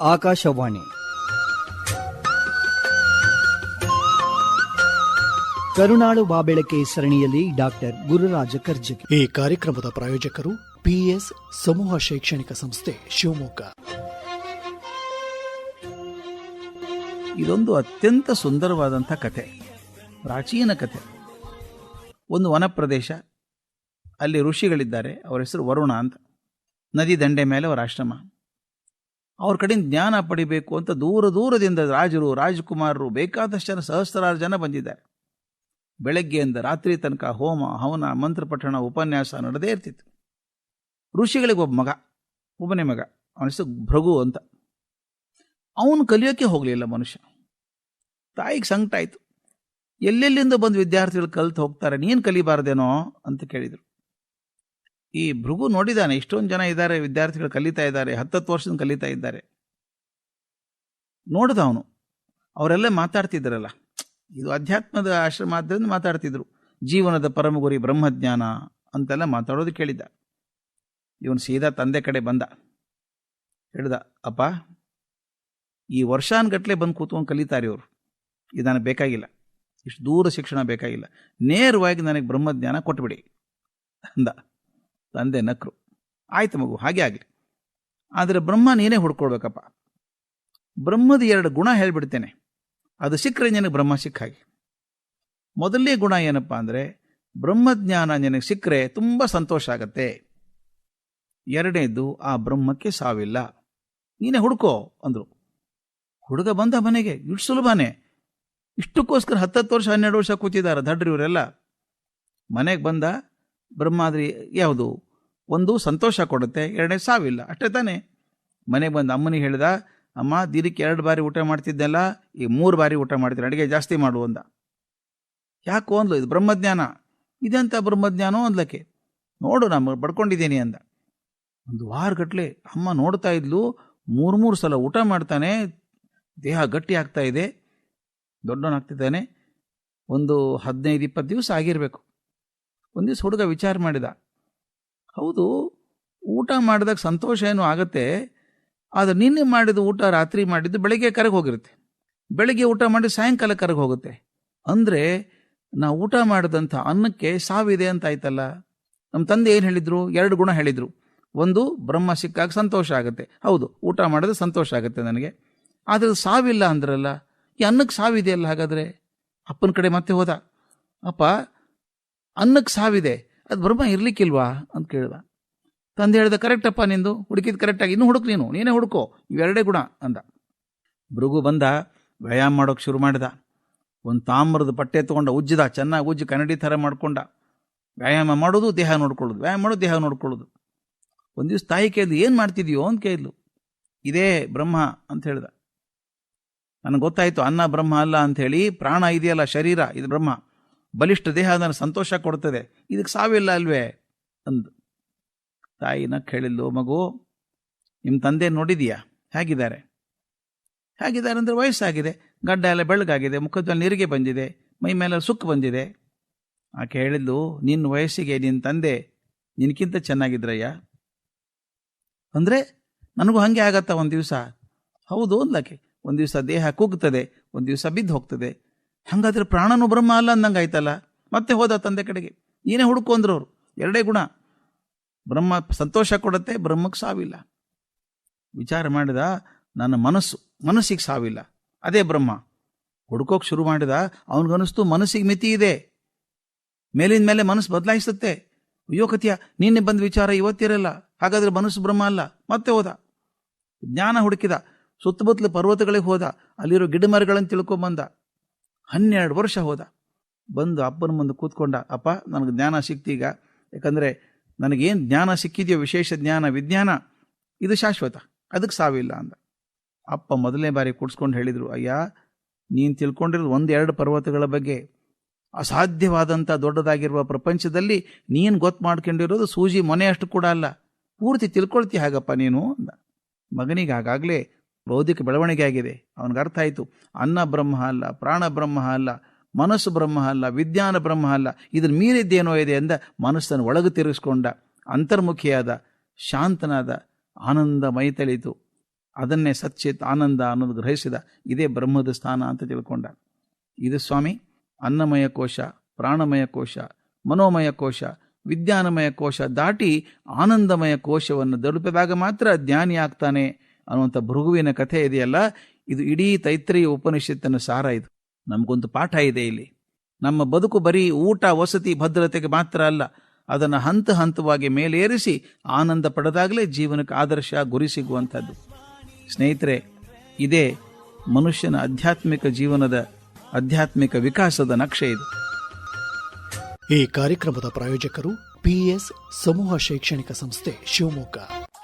ಆಕಾಶವಾಣಿ. ಕರುನಾಳು ಬಾಬೆಳಕೆ ಸರಣಿಯಲ್ಲಿ ಡಾಕ್ಟರ್ ಗುರುರಾಜ ಕರ್ಜಗಿ ಈ ಕಾರ್ಯಕ್ರಮದ ಪ್ರಾಯೋಜಕರು ಪಿಎಸ್ ಸಮೂಹ ಶೈಕ್ಷಣಿಕ ಸಂಸ್ಥೆ ಶಿವಮೊಗ್ಗ. ಇದೊಂದು ಅತ್ಯಂತ ಸುಂದರವಾದಂಥ ಕಥೆ ಪ್ರಾಚೀನ ಕಥೆ. ಒಂದು ವನ ಪ್ರದೇಶ ಅಲ್ಲಿ ಋಷಿಗಳಿದ್ದಾರೆ ಅವರ ಹೆಸರು ವರುಣ ಅಂತ. ನದಿ ದಂಡೆ ಮೇಲೆ ಅವರ ಆಶ್ರಮ. ಅವ್ರ ಕಡೆಯಿಂದ ಜ್ಞಾನ ಪಡಿಬೇಕು ಅಂತ ದೂರ ದೂರದಿಂದ ರಾಜರು, ರಾಜಕುಮಾರರು, ಬೇಕಾದಷ್ಟು ಜನ, ಸಹಸ್ರಾರು ಜನ ಬಂದಿದ್ದಾರೆ. ಬೆಳಗ್ಗೆಯಿಂದ ರಾತ್ರಿ ತನಕ ಹೋಮ, ಹವನ, ಮಂತ್ರ ಪಠಣ, ಉಪನ್ಯಾಸ ನಡೆದೇ ಇರ್ತಿತ್ತು. ಋಷಿಗಳಿಗೆ ಒಬ್ಬ ಮಗ, ಒಬ್ಬನೇ ಮಗ, ಅವನ ಹೆಸರು ಭೃಗು ಅಂತ. ಅವನು ಕಲಿಯೋಕ್ಕೆ ಹೋಗಲಿಲ್ಲ ಮನುಷ್ಯ. ತಾಯಿಗೆ ಸಂಕಟ ಆಯಿತು. ಎಲ್ಲೆಲ್ಲಿಂದ ಬಂದು ವಿದ್ಯಾರ್ಥಿಗಳು ಕಲ್ತು ಹೋಗ್ತಾರೆ, ನೀನು ಕಲಿಬಾರ್ದೇನೋ ಅಂತ ಕೇಳಿದರು. ಈ ಭೃಗು ನೋಡಿದಾನೆ, ಇಷ್ಟೊಂದು ಜನ ಇದ್ದಾರೆ, ವಿದ್ಯಾರ್ಥಿಗಳು ಕಲಿತಾ ಇದ್ದಾರೆ, ಹತ್ತತ್ತು ವರ್ಷದಿಂದ ಕಲಿತಾ ಇದ್ದಾರೆ. ನೋಡ್ದ ಅವನು. ಅವರೆಲ್ಲ ಮಾತಾಡ್ತಿದ್ರಲ್ಲ. ಇದು ಅಧ್ಯಾತ್ಮದ ಆಶ್ರಮ ಆದ್ದರಿಂದ ಮಾತಾಡ್ತಿದ್ರು. ಜೀವನದ ಪರಮ ಗುರಿ ಬ್ರಹ್ಮಜ್ಞಾನ ಅಂತೆಲ್ಲ ಮಾತಾಡೋದು ಕೇಳಿದ್ದ. ಇವನು ಸೀದಾ ತಂದೆ ಕಡೆ ಬಂದ. ಹೇಳ್ದ, ಅಪ್ಪ, ಈ ವರ್ಷಾನ್ಗಟ್ಲೆ ಬಂದು ಕೂತ್ಕೊಂಡು ಕಲಿತಾರೆ ಇವರು. ಇದು ನನಗೆ ಬೇಕಾಗಿಲ್ಲ. ಇಷ್ಟು ದೂರ ಶಿಕ್ಷಣ ಬೇಕಾಗಿಲ್ಲ. ನೇರವಾಗಿ ನನಗೆ ಬ್ರಹ್ಮಜ್ಞಾನ ಕೊಟ್ಬಿಡಿ. ಅಂದ. ತಂದೆ ನಕ್ರು. ಆಯ್ತು ಮಗು, ಹಾಗೆ ಆಗಲಿ. ಆದರೆ ಬ್ರಹ್ಮ ನೀನೇ ಹುಡ್ಕೊಳ್ಬೇಕಪ್ಪ. ಬ್ರಹ್ಮದ ಎರಡು ಗುಣ ಹೇಳಿಬಿಡ್ತೇನೆ. ಅದು ಸಿಕ್ಕರೆ ನಿನಗೆ ಬ್ರಹ್ಮ ಸಿಕ್ಕ ಹಾಗೆ ಮೊದಲನೇ ಗುಣ ಏನಪ್ಪ ಅಂದರೆ ಬ್ರಹ್ಮಜ್ಞಾನ ನಿನಗೆ ಸಿಕ್ಕರೆ ತುಂಬ ಸಂತೋಷ ಆಗತ್ತೆ. ಎರಡನೇದು, ಆ ಬ್ರಹ್ಮಕ್ಕೆ ಸಾವಿಲ್ಲ. ನೀನೇ ಹುಡ್ಕೋ, ಅಂದರು. ಹುಡುಗ ಬಂದ ಮನೆಗೆ, ಇಷ್ಟು ಸುಲಭನೇ. ಇಷ್ಟಕ್ಕೋಸ್ಕರ ಹತ್ತತ್ತು ವರ್ಷ, ಹನ್ನೆರಡು ವರ್ಷ ಕೂತಿದ್ದಾರೆ ದಡ್ರಿ ಇವರೆಲ್ಲ ಮನೆಗೆ ಬಂದ ಬ್ರಹ್ಮಾದ್ರಿ ಯಾವುದು? ಒಂದು ಸಂತೋಷ ಕೊಡುತ್ತೆ, ಎರಡನೇ ಸಾವಿಲ್ಲ. ಅಷ್ಟೇ ತಾನೇ. ಮನೆಗೆ ಬಂದು ಅಮ್ಮನಿಗೆ ಹೇಳಿದ, ಅಮ್ಮ, ದಿನಕ್ಕೆ ಎರಡು ಬಾರಿ ಊಟ ಮಾಡ್ತಿದ್ದೆಲ್ಲ, ಈ ಮೂರು ಬಾರಿ ಊಟ ಮಾಡ್ತೀನಿ ಅಡುಗೆ ಜಾಸ್ತಿ ಮಾಡು ಅಂದ. ಯಾಕೋ ಅಂದ್ಲು, ಇದು ಬ್ರಹ್ಮಜ್ಞಾನ. ಇದೆಂಥ ಬ್ರಹ್ಮಜ್ಞಾನೋ ಅಂದ್ಲಕ್ಕೆ. ನೋಡು ನಾನು ಪಡ್ಕೊಂಡಿದ್ದೀನಿ ಅಂದ. ಒಂದು ವಾರಗಟ್ಲೆ ಅಮ್ಮ ನೋಡ್ತಾ ಇದ್ಲು, ಮೂರು ಮೂರು ಸಲ ಊಟ ಮಾಡ್ತಾನೆ, ದೇಹ ಗಟ್ಟಿ ಆಗ್ತಾ ಇದೆ, ದೊಡ್ಡವನಾಗ್ತಿದ್ದಾನೆ. ಒಂದು ಹದಿನೈದು, ಇಪ್ಪತ್ತು ದಿವಸ ಆಗಿರಬೇಕು. ಒಂದು ದಿವಸ ಹುಡುಗ ವಿಚಾರ ಮಾಡಿದ. ಹೌದು, ಊಟ ಮಾಡಿದಾಗ ಸಂತೋಷ ಏನೋ ಆಗುತ್ತೆ? ಆದರೆ ನಿನ್ನೆ ಮಾಡಿದ ಊಟ ರಾತ್ರಿ ಮಾಡಿದ್ದು ಬೆಳಗ್ಗೆ ಕರಗಿ ಹೋಗಿರುತ್ತೆ. ಬೆಳಗ್ಗೆ ಊಟ ಮಾಡಿ ಸಾಯಂಕಾಲ ಕರಗಿ ಹೋಗುತ್ತೆ. ಅಂದರೆ ನಾವು ಊಟ ಮಾಡಿದಂಥ ಅನ್ನಕ್ಕೆ ಸಾವಿದೆ ಅಂತ ಆಯ್ತಲ್ಲ? ನಮ್ಮ ತಂದೆ ಏನು ಹೇಳಿದರು? ಎರಡು ಗುಣ ಹೇಳಿದರು. ಒಂದು, ಬ್ರಹ್ಮ ಸಿಕ್ಕಾಗ ಸಂತೋಷ ಆಗುತ್ತೆ. ಹೌದು, ಊಟ ಮಾಡಿದ್ರೆ ಸಂತೋಷ ಆಗುತ್ತೆ ನನಗೆ. ಆದರೆ ಸಾವಿಲ್ಲ ಅಂದ್ರಲ್ಲ, ಈ ಅನ್ನಕ್ಕೆ ಸಾವಿದೆಯಲ್ಲ ಹಾಗಾದರೆ? ಅಪ್ಪನ ಕಡೆ ಮತ್ತೆ ಹೋದ. ಅಪ್ಪ ಅನ್ನಕ್ಕೆ ಸಾವಿದೆ. ಅದು ಬ್ರಹ್ಮ ಇರ್ಲಿಕ್ಕಿಲ್ವಾ ಅಂತ ಕೇಳ್ದ. ತಂದೆ ಹೇಳ್ದ, ಕರೆಕ್ಟಪ್ಪ ನಿಂದು, ಹುಡುಕಿದ ಕರೆಕ್ಟಾಗಿ ಇನ್ನೂ ಹುಡುಕ್ ನೀನು, ನೀನೇ ಹುಡುಕೋ, ಇವೆರಡೇ ಗುಣ, ಅಂದ. ಭೃಗು ಬಂದ, ವ್ಯಾಯಾಮ ಮಾಡೋಕೆ ಶುರು ಮಾಡಿದ. ಒಂದು ತಾಮ್ರದ ಪಟ್ಟೆ ತೊಗೊಂಡ, ಉಜ್ಜಿದ, ಚೆನ್ನಾಗಿ ಉಜ್ಜಿ ಕನ್ನಡಿ ಥರ ಮಾಡ್ಕೊಂಡ. ವ್ಯಾಯಾಮ ಮಾಡೋದು, ದೇಹ ನೋಡ್ಕೊಳ್ಳೋದು, ವ್ಯಾಯಾಮ ಮಾಡೋದು, ದೇಹ ನೋಡ್ಕೊಳ್ಳೋದು. ಒಂದು ದಿವಸ ತಾಯಿ ಕೇಳಿದ್ಲು ಏನು ಮಾಡ್ತಿದ್ಯೋ? ಅಂತ ಕೇಳಿದ್ಲು ಇದೇ ಬ್ರಹ್ಮ, ಅಂತ ಹೇಳ್ದ. ನನಗೆ ಗೊತ್ತಾಯಿತು, ಅನ್ನ ಬ್ರಹ್ಮ ಅಲ್ಲ ಅಂಥೇಳಿ ಪ್ರಾಣ ಇದೆಯಲ್ಲ, ಶರೀರ, ಇದು ಬ್ರಹ್ಮ. ಬಲಿಷ್ಠ ದೇಹ ನನಗೆ ಸಂತೋಷ ಕೊಡ್ತದೆ. ಇದಕ್ಕೆ ಸಾವಿಲ್ಲ ಅಲ್ವೇ? ಅಂದು. ತಾಯಿನ ಕೇಳಿದ್ಲು, ಮಗು ನಿಮ್ಮ ತಂದೆ ನೋಡಿದೀಯಾ? ಹೇಗಿದ್ದಾರೆ? ಹೇಗಿದ್ದಾರೆ ಅಂದರೆ ವಯಸ್ಸಾಗಿದೆ. ಗಡ್ಡ ಎಲ್ಲ ಬೆಳಗಾಗಿದೆ ಮುಖದ ಮೇಲೆ ನೀರಿಗೆ ಬಂದಿದೆ, ಮೈ ಮೇಲೆ ಸುಕ್ಕು ಬಂದಿದೆ. ಆಕೆ ಹೇಳಿದ್ದು ನಿನ್ನ ವಯಸ್ಸಿಗೆ ನಿನ್ನ ತಂದೆ ನಿನಗಿಂತ ಚೆನ್ನಾಗಿದ್ರಯ್ಯ. ಅಂದರೆ ನನಗೂ ಹಾಗೆ ಆಗತ್ತಾ ಒಂದು ದಿವಸ? ಹೌದು ಅಂದಾಕೆ ಒಂದು ದಿವಸ ದೇಹ ಕುಗ್ತದೆ, ಒಂದು ದಿವಸ ಬಿದ್ದು ಹೋಗ್ತದೆ. ಹಾಗಾದ್ರೆ ಪ್ರಾಣನು ಬ್ರಹ್ಮ ಅಲ್ಲ ಅಂದಂಗೆ ಆಯ್ತಲ್ಲ? ಮತ್ತೆ ಹೋದ ತಂದೆ ಕಡೆಗೆ. ನೀನೇ ಹುಡುಕು ಅಂದ್ರು ಅವರು. ಎರಡೇ ಗುಣ. ಬ್ರಹ್ಮ ಸಂತೋಷ ಕೊಡುತ್ತೆ, ಬ್ರಹ್ಮಕ್ಕೆ ಸಾವಿಲ್ಲ. ವಿಚಾರ ಮಾಡಿದ, ನನ್ನ ಮನಸ್ಸು ಮನಸ್ಸಿಗೆ ಸಾವಿಲ್ಲ. ಅದೇ ಬ್ರಹ್ಮ. ಹುಡ್ಕೋಕೆ ಶುರು ಮಾಡಿದ, ಅವನಿಗನಿಸ್ತು ಮನಸ್ಸಿಗೆ ಮಿತಿ ಇದೆ. ಮೇಲಿನ ಮೇಲೆ ಮನಸ್ಸು ಬದಲಾಯಿಸುತ್ತೆ. ಅಯ್ಯೋ ಕತಿಯ ನಿನ್ನೆ ಬಂದ ವಿಚಾರ ಇವತ್ತಿರಲ್ಲ. ಹಾಗಾದ್ರೆ ಮನಸ್ಸು ಬ್ರಹ್ಮ ಅಲ್ಲ. ಮತ್ತೆ ಹೋದ. ಜ್ಞಾನ ಹುಡುಕಿದ. ಸುತ್ತಮುತ್ತಲು ಪರ್ವತಗಳಿಗೆ ಹೋದ. ಅಲ್ಲಿರೋ ಗಿಡ ಮರಗಳನ್ನು ತಿಳ್ಕೊಂಬಂದ. ಹನ್ನೆರಡು ವರ್ಷ ಹೋದ. ಬಂದು ಅಪ್ಪನ ಮುಂದೆ ಕೂತ್ಕೊಂಡ, ಅಪ್ಪ, ನನಗೆ ಜ್ಞಾನ ಸಿಕ್ತೀಗ ಯಾಕಂದರೆ ನನಗೇನು ಜ್ಞಾನ ಸಿಕ್ಕಿದೆಯೋ, ವಿಶೇಷ ಜ್ಞಾನ, ವಿಜ್ಞಾನ, ಇದು ಶಾಶ್ವತ. ಅದಕ್ಕೆ ಸಾವಿಲ್ಲ ಅಂದ. ಅಪ್ಪ ಮೊದಲನೇ ಬಾರಿ ಕೂಡ್ಸ್ಕೊಂಡು ಹೇಳಿದರು, ಅಯ್ಯ, ನೀನು ತಿಳ್ಕೊಂಡಿರೋದು ಒಂದೆರಡು ಪರ್ವತಗಳ ಬಗ್ಗೆ. ಅಸಾಧ್ಯವಾದಂಥ ದೊಡ್ಡದಾಗಿರುವ ಪ್ರಪಂಚದಲ್ಲಿ ನೀನು ಗೊತ್ತು ಮಾಡ್ಕೊಂಡಿರೋದು ಸೂಜಿ ಮೊನೆಯಷ್ಟು ಕೂಡ ಅಲ್ಲ. ಪೂರ್ತಿ ತಿಳ್ಕೊಳ್ತೀಯ ಹಾಗಪ್ಪ ನೀನು ಅಂದ. ಮಗನಿಗೆ ಆಗಾಗಲೇ ಬೌದ್ಧಿಕ ಬೆಳವಣಿಗೆ ಆಗಿದೆ ಅವನಿಗೆ ಅರ್ಥ ಆಯಿತು. ಅನ್ನ ಬ್ರಹ್ಮ ಅಲ್ಲ, ಪ್ರಾಣ ಬ್ರಹ್ಮ ಅಲ್ಲ, ಮನಸ್ಸು ಬ್ರಹ್ಮ ಅಲ್ಲ, ವಿಜ್ಞಾನ ಬ್ರಹ್ಮ ಅಲ್ಲ ಇದನ್ನು ಮೀರಿದ್ದೇನೋ ಇದೆ ಅಂದ ಮನಸ್ಸನ್ನು ಒಳಗೆ ತಿರುಗಿಸ್ಕೊಂಡ ಅಂತರ್ಮುಖಿಯಾದ, ಶಾಂತನಾದ, ಆನಂದ ಮೈ ತಳಿತು ಅದನ್ನೇ ಸಚ್ಚಿತ್ ಆನಂದ ಅನ್ನೋದು ಗ್ರಹಿಸಿದ, ಇದೇ ಬ್ರಹ್ಮದ ಸ್ಥಾನ ಅಂತ ತಿಳ್ಕೊಂಡ. ಇದು ಸ್ವಾಮಿ, ಅನ್ನಮಯ ಕೋಶ, ಪ್ರಾಣಮಯ ಕೋಶ, ಮನೋಮಯ ಕೋಶ, ವಿಜ್ಞಾನಮಯ ಕೋಶ ದಾಟಿ ಆನಂದಮಯ ಕೋಶವನ್ನು ದಡುಪಿದಾಗ ಮಾತ್ರ ಜ್ಞಾನಿ ಆಗ್ತಾನೆ ಅನ್ನುವಂಥ ಭೃಗುವಿನ ಕಥೆ ಇದೆಯಲ್ಲ? ಇದು ಇಡೀ ತೈತ್ರಿಯ ಉಪನಿಷತ್ತಿನ ಸಾರ ಇದು. ನಮಗೊಂದು ಪಾಠ ಇದೆ ಇಲ್ಲಿ. ನಮ್ಮ ಬದುಕು ಬರೀ ಊಟ, ವಸತಿ, ಭದ್ರತೆಗೆ ಮಾತ್ರ ಅಲ್ಲ. ಅದನ್ನು ಹಂತ ಹಂತವಾಗಿ ಮೇಲೇರಿಸಿ ಆನಂದ ಪಡೆದಾಗಲೇ ಜೀವನಕ್ಕೆ ಆದರ್ಶ ಗುರಿ ಸಿಗುವಂಥದ್ದು. ಸ್ನೇಹಿತರೆ, ಇದೇ ಮನುಷ್ಯನ ಆಧ್ಯಾತ್ಮಿಕ ಜೀವನದ ಆಧ್ಯಾತ್ಮಿಕ ವಿಕಾಸದ ನಕ್ಷೆ ಇದು. ಈ ಕಾರ್ಯಕ್ರಮದ ಪ್ರಾಯೋಜಕರು ಪಿಎಸ್ ಸಮೂಹ ಶೈಕ್ಷಣಿಕ ಸಂಸ್ಥೆ ಶಿವಮೊಗ್ಗ.